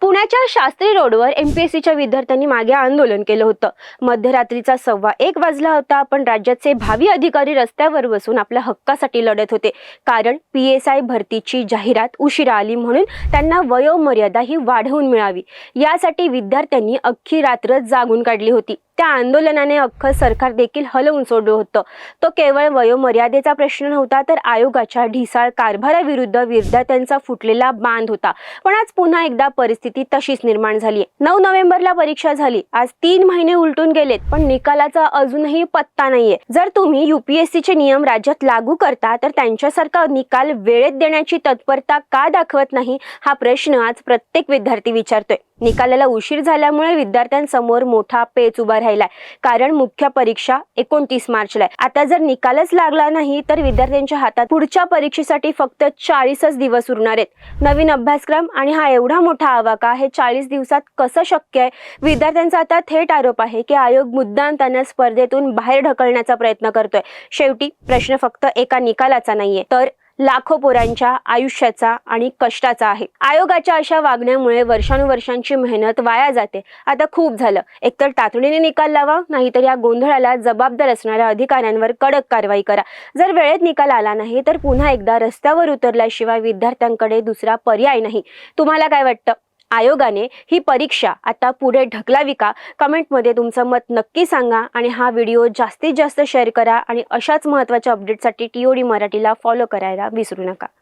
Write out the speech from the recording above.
पुण्याच्या शास्त्री रोडवर M P A सीच्या विद्यार्थ्यांनी मागे आंदोलन केलं होतं. मध्यरात्रीचा सव्वा एक वाजला होता पण राज्याचे भावी अधिकारी रस्त्यावर बसून आपल्या हक्कासाठी लढत होते. कारण पी एस आय भरतीची जाहिरात उशिरा आली म्हणून त्यांना वयोमर्यादा ही वाढवून मिळावी. यासाठी विद्यार्थ्यांनी अख्खी रात्र जागून काढली होती. त्या आंदोलनाने अख्खं सरकार देखील हलवून सोडलं होतं. तो केवळ वयोमर्यादेचा प्रश्न नव्हता तर आयोगाच्या ढिसाळ कारभाराविरुद्ध विद्यार्थ्यांचा फुटलेला बांध होता. पण आज पुन्हा एकदा परिस्थिती तशीच निर्माण झाली. नऊ नोव्हेंबरला परीक्षा झाली. आज तीन महिने उलटून गेलेत पण निकालाचा अजूनही पत्ता नाहीये. जर तुम्ही युपीएससीचे नियम राज्यात लागू करता तर त्यांच्यासारखा निकाल वेळेत देण्याची तत्परता का दाखवत नाही हा प्रश्न आज प्रत्येक विद्यार्थी विचारतोय. निकालाला उशीर झाल्यामुळे विद्यार्थ्यांसमोर मोठा पेच उभा राहिलाय. कारण मुख्य परीक्षा एकोणतीस मार्चला आहे आता जर निकालच लागला नाही तर विद्यार्थ्यांच्या हातात पुढच्या परीक्षेसाठी फक्त चाळीसच दिवस उरणार आहेत. नवीन अभ्यासक्रम आणि हा एवढा मोठा आवाका हे चाळीस दिवसात कसं शक्य आहे? विद्यार्थ्यांचा आता थेट आरोप आहे की आयोग मुद्दाम त्यांना स्पर्धेतून बाहेर ढकलण्याचा प्रयत्न करतोय. शेवटी प्रश्न फक्त एका निकालाचा नाहीये तर लाखो पोरांच्या आयुष्याचा आणि कष्टाचा आहे. आयोगाच्या अशा वागण्यामुळे वर्षानुवर्षांची मेहनत वाया जाते. आता खूप झालं. एकतर तातडीने निकाल लावा नाहीतर या गोंधळाला जबाबदार असणाऱ्या अधिकाऱ्यांवर कडक कारवाई करा. जर वेळेत निकाल आला नाही तर पुन्हा एकदा रस्त्यावर उतरल्याशिवाय विद्यार्थ्यांकडे दुसरा पर्याय नाही. तुम्हाला काय वाटतं? आयोगाने ही परीक्षा आता पुढे ढकलावी का? कमेंटमध्ये तुमचं मत नक्की सांगा आणि हा व्हिडिओ जास्तीत जास्त शेअर करा आणि अशाच महत्त्वाच्या अपडेटसाठी टी ओ डी मराठीला फॉलो करायला विसरू नका.